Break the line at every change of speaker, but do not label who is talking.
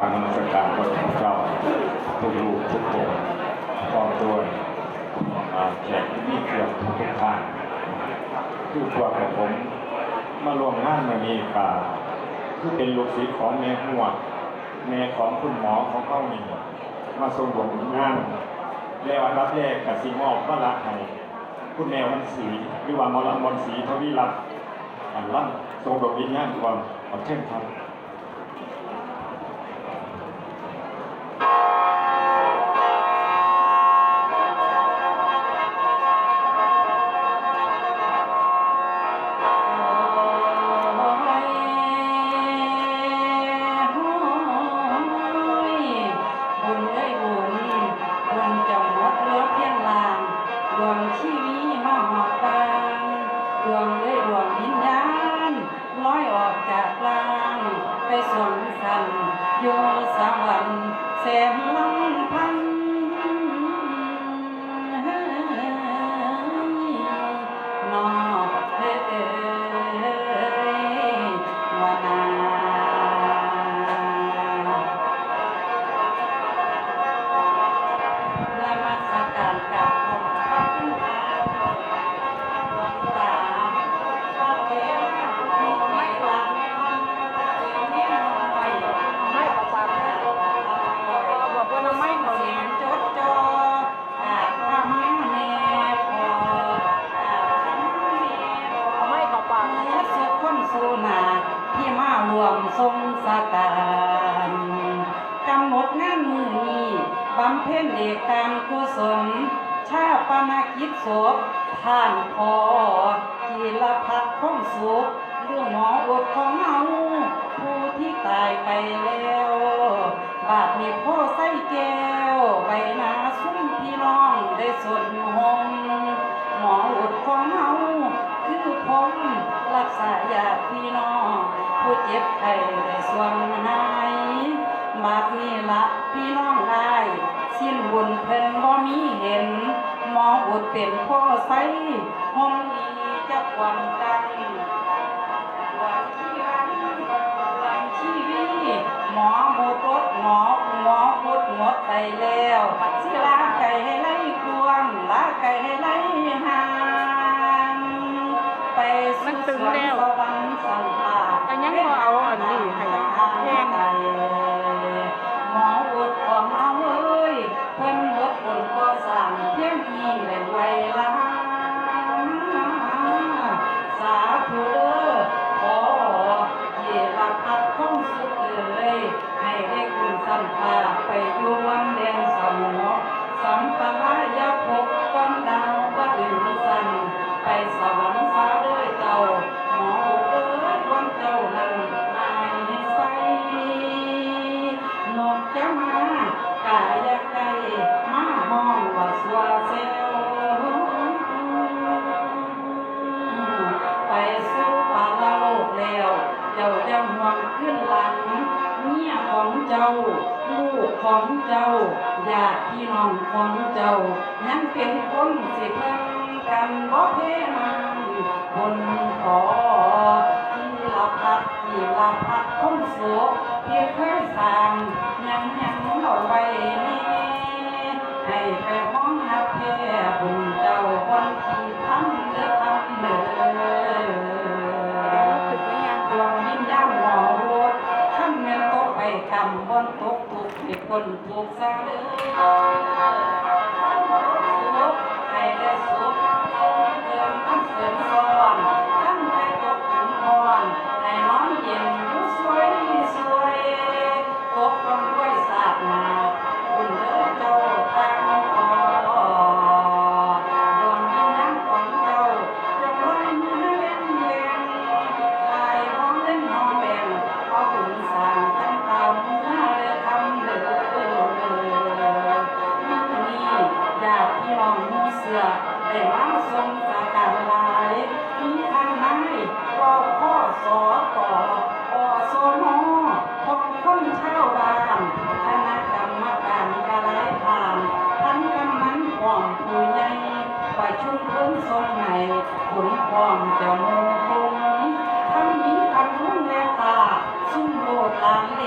อานมัสการพระเจ้าทุกลูกทุกคนพร้อมด้วยแขกที่เกียรติทุกท่านคือพวกับผมมาร่วมงานมานี้กาคือเป็นลูกศิษย์ของแม่หัวแม่ของคุณหมอของเข้านี่มาทรงดวงานแล้วอันดับแรกกับสีมอบพระละให้คุณแม่วันศรีหรือว่ามอลำมนศรีทวีรัตน์อันล่ำทรงดวงวิญญาณก่อนขอเช่นครับ
อยออกจากกลาง ไปสวงสันอยู่สวรรค์เสน
ลั
ง ที่
มา
รวมทรงสการกำหนดงานมือนี้บำเพ็ญเอกการกุศล ชาปนกิจศพท่านพอกีรพัฒน์คงสุขเรื่องหมออดของเฮาผู้ที่ตายไปแล้ว บาดนี้พ่อใส่แก้วใบหน้าซุ้มพี่น้องได้สน รักษาญาติพี่น้องผู้เจ็บไข้ได้ส่วนหายบาดนี้ละพี่น้องอายสิ้นบุญเพิ่นบ่มีเห็นหมองอดเป็นพ่อใสห้องอีจะความกันวันที่รันวันชีวิตหมอหมดรถหมอหมอหมดหมดไปแล้ว สู่สวรรค์สวรรค์สันตา
แต่ยังพอเอาอันนี้ให้แห้ง
หมออุดของเอาเอ้ยเพิ่นเบิดผลก็สั่งเพียงอีและไวลาสาธุเด้อขอเยรพัดคงสุขเอ้ยให้ได้คุณสันตาไปยู่วั ของเจ้าญาติพี่น้องของเจ้ายังเป็นคนสิเพิ่งกันบ่เพมันคนขอที่ละพักที่ละพักคนโสเพียงเคยสร้างยังยังเอาไว้นี่ให้ไปห้องหับแพ่บุญเจ้าคนที่ทำเด้อทำเด้อ
ถึงไหมยัง
ดวงวิญญาณหมอโรดท่านแม่นตกไปกำบนตกทุกข์ให้คนตกซางเด้อให้ได้สุขเติม มพบคนชาวบ้านคณะกรรมการกระไรผ่านทั้งกำมันความผู้ใหญ่ประชุมเพิ่นทรงในขุนความจะมูคงทั้งมีทั้งรุ่งและตา ซุ่มโลดลานเล